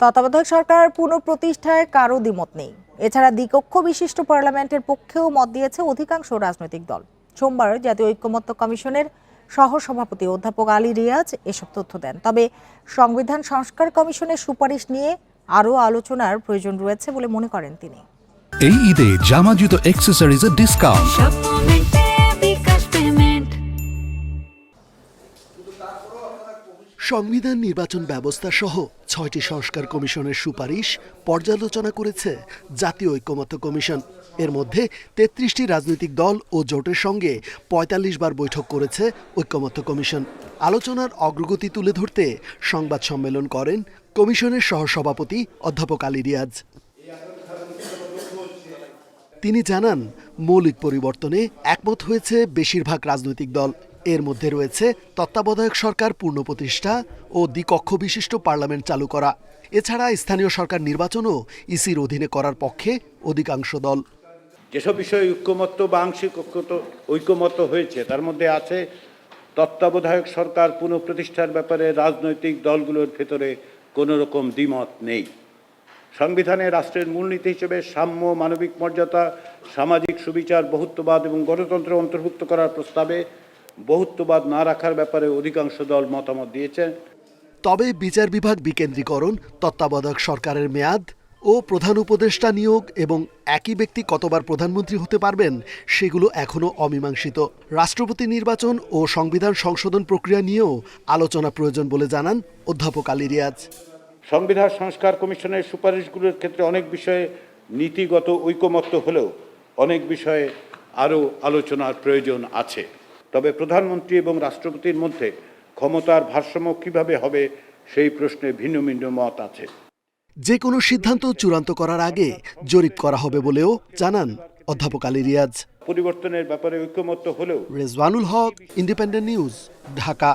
তত্ত্বাবধায়ক সরকার পুনঃপ্রতিষ্ঠায় কারও দ্বিমত নেই। এছাড়া দ্বিকক্ষ বিশিষ্ট পার্লামেন্টের পক্ষেও মত দিয়েছে অধিকাংশ রাজনৈতিক দল। সোমবার জাতীয় ঐক্যমত্য কমিশনের সহসভাপতি অধ্যাপক আলী রিয়াজ এসব তথ্য দেন। তবে সংবিধান সংস্কার কমিশনের সুপারিশ নিয়ে আরও আলোচনার প্রয়োজন রয়েছে বলে মনে করেন তিনি। এই ঈদে জামা জুতো অ্যাক্সেসরিজের ডিসকাউন্ট সংবিধান নির্বাচন ব্যবস্থা সহ ছয়টি সংস্কার কমিশনের সুপারিশ পর্যালোচনা করেছে জাতীয় ঐক্যমত্য কমিশন। এর মধ্যে তেত্রিশটি রাজনৈতিক দল ও জোটের সঙ্গে পঁয়তাল্লিশ বার বৈঠক করেছে ঐক্যমত্য কমিশন। আলোচনার অগ্রগতি তুলে ধরতে সংবাদ সম্মেলন করেন কমিশনের সহসভাপতি অধ্যাপক আলী রিয়াজ। তিনি জানান, মৌলিক পরিবর্তনে একমত হয়েছে বেশিরভাগ রাজনৈতিক দল। এর মধ্যে রয়েছে তত্ত্বাবধায়ক সরকার পূর্ণ প্রতিষ্ঠা ও দ্বিকক্ষ বিশিষ্ট পার্লামেন্ট চালু করা। এছাড়া স্থানীয় সরকার নির্বাচনও ইসির অধীনে করার পক্ষে অধিকাংশ দল। যেসব বিষয়ে ঐক্যমত্য বা আংশিক ঐক্যমত্য হয়েছে, তার মধ্যে আছে তত্ত্বাবধায়ক সরকার পুনঃপ্রতিষ্ঠার ব্যাপারে রাজনৈতিক দলগুলোর ভেতরে কোনো রকম দ্বিমত নেই। সংবিধানে রাষ্ট্রের মূলনীতি হিসেবে সাম্য, মানবিক মর্যাদা, সামাজিক সুবিচার, বহুত্ববাদ এবং গণতন্ত্র অন্তর্ভুক্ত করার প্রস্তাবে বহুত্ববাদ না রাখার ব্যাপারে অধিকাংশ দল মতামত দিয়েছে। তবে বিচার বিভাগ বিকেন্দ্রীকরণ তত্ত্বাবধায়ক সরকারের মেয়াদ ও প্রধান উপদেষ্টা নিয়োগ এবং একই ব্যক্তি কতবার প্রধানমন্ত্রী হতে পারবেন সেগুলো এখনও অমীমাংসিত। রাষ্ট্রপতি নির্বাচন ও সংবিধান সংশোধন প্রক্রিয়া নিয়েও আলোচনা প্রয়োজন বলে জানান অধ্যাপক আলী রিয়াজ। সংবিধান সংস্কার কমিশনের সুপারিশগুলোর ক্ষেত্রে অনেক বিষয়ে নীতিগত ঐকমত্য হলেও অনেক বিষয়ে আরও আলোচনার প্রয়োজন আছে। তবে প্রধানমন্ত্রী এবং রাষ্ট্রপতির মধ্যে ক্ষমতার ভারসাম্য কীভাবে হবে সেই প্রশ্নে ভিন্ন ভিন্ন মত আছে। যে কোনো সিদ্ধান্ত চূড়ান্ত করার আগে জরিপ করা হবে বলেও জানান অধ্যাপক আলী রিয়াজ। পরিবর্তনের ব্যাপারে ঐক্যমত্য হলেও রেজওয়ানুল হক ইন্ডিপেন্ডেন্ট নিউজ ঢাকা।